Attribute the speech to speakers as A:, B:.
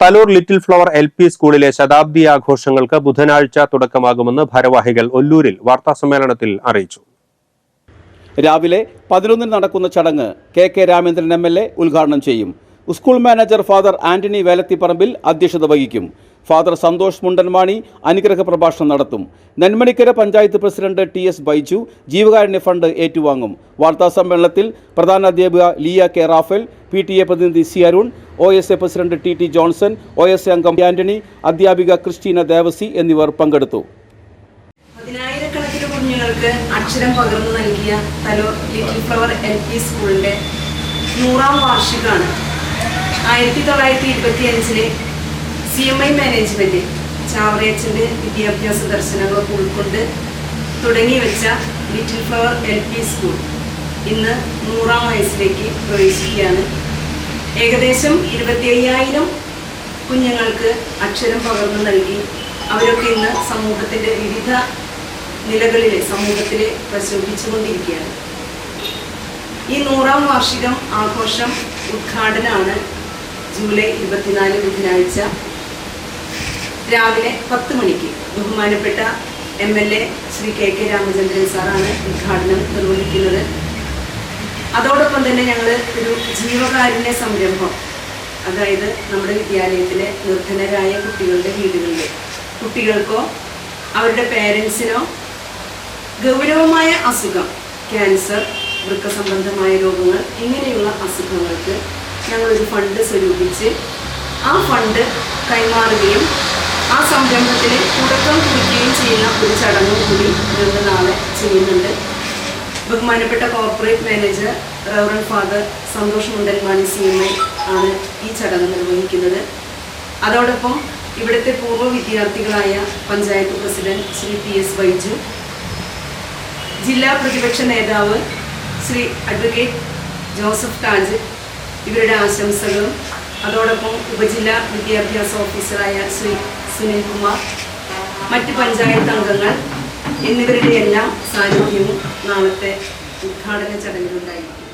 A: Thalore little flower L P സ്കൂളിലെ ശതാബ്ദി ആഘോഷങ്ങൾക്ക് ബുധനാഴ്ച തുടക്കമാകുമെന്ന് ഭാരവാഹികൾ ഒല്ലൂരിൽ വാർത്താസമ്മേളനത്തിൽ അറിയിച്ചു.
B: രാവിലെ പതിനൊന്നിന് നടക്കുന്ന ചടങ്ങ് K K Ramendran M L A ഉദ്ഘാടനം ചെയ്യും. School manager father Antony Velathiparambil അധ്യക്ഷത വഹിക്കും. ഫാദർ സന്തോഷ് മുണ്ടൻമാണി അനുഗ്രഹ പ്രഭാഷണം നടത്തും. Nenmanikkara panchayat president T S Baiju ജീവകാരുണ്യ ഫണ്ട് ഏറ്റുവാങ്ങും. വാർത്താ സമ്മേളനത്തിൽ പ്രധാന അധ്യാപിക Liya K Raphael P T A പ്രതിനിധി C Arun O S A president T T Johnson O S A അംഗം ആന്റണി അധ്യാപിക ക്രിസ്റ്റീന ദേവസി എന്നിവർ പങ്കെടുത്തു.
C: അക്ഷരം പകർന്നു നൽകിയ Thalore little flower L P സ്കൂളിന്റെ നൂറാം വാർഷികമാണ്. ആയിരത്തി തൊള്ളായിരത്തി ഇരുപത്തി അഞ്ചിലെ സി എം ഐ മാനേജ്മെന്റ് ചാവറയച്ചന്റെ വിദ്യാഭ്യാസ ദർശനങ്ങളൊക്കെ ഉൾക്കൊണ്ട് തുടങ്ങി വെച്ച little flower L P school ഇന്ന് നൂറാം വയസ്സിലേക്ക് പ്രവേശിക്കുകയാണ്. ഏകദേശം ഇരുപത്തി അയ്യായിരം കുഞ്ഞുങ്ങൾക്ക് അക്ഷരം പകർന്നു നൽകി. അവരൊക്കെ ഇന്ന് സമൂഹത്തിന്റെ വിവിധ നിലകളിൽ സമൂഹത്തിൽ പ്രശോഭിച്ചുകൊണ്ടിരിക്കുകയാണ് ഈ നൂറാം വാർഷികം ആഘോഷം ഉദ്ഘാടനമാണ് ജൂലൈ ഇരുപത്തിനാല് ബുധനാഴ്ച. രാവിലെ പത്ത് മണിക്ക് ബഹുമാനപ്പെട്ട M L A Shri K K Ramachandran സാറാണ് ഉദ്ഘാടനം നിർവഹിക്കുന്നത്. അതോടൊപ്പം തന്നെ ഞങ്ങൾ ഒരു ജീവകാരുണ്യ സംരംഭം അതായത് നമ്മുടെ വിദ്യാലയത്തിലെ നിർധനരായ കുട്ടികളുടെ വീടുകളിൽ കുട്ടികൾക്കോ അവരുടെ പേരൻസിനോ ഗൗരവമായ അസുഖം ക്യാൻസർ വൃക്ക സംബന്ധമായ രോഗങ്ങൾ ഇങ്ങനെയുള്ള അസുഖങ്ങൾക്ക് ഞങ്ങളൊരു ഫണ്ട് സ്വരൂപിച്ച് ആ ഫണ്ട് കൈമാറുകയും ചെയ്യുന്ന ഒരു ചടങ്ങും കൂടി ഞങ്ങൾ നാളെ ചെയ്യുന്നുണ്ട്. ബഹുമാനപ്പെട്ട corporate manager reverend father Santhosh Mundanmani C M I ആണ് ഈ ചടങ്ങ് നിർവഹിക്കുന്നത്. അതോടൊപ്പം ഇവിടുത്തെ പൂർവ വിദ്യാർത്ഥികളായ panchayat president Shri P S Vaiju ജില്ലാ പ്രതിപക്ഷ നേതാവ് ശ്രീ അഡ്വക്കേറ്റ് ജോസഫ് താജ് ഇവരുടെ ആശംസകളും. അതോടൊപ്പം ഉപജില്ലാ വിദ്യാഭ്യാസ ഓഫീസറായ ശ്രീ സുനിൽ കുമാർ മറ്റ് പഞ്ചായത്ത് അംഗങ്ങൾ എന്നിവരുടെ എല്ലാം സാന്നിധ്യവും നാളത്തെ ഉദ്ഘാടന ചടങ്ങിലുണ്ടായിരിക്കും.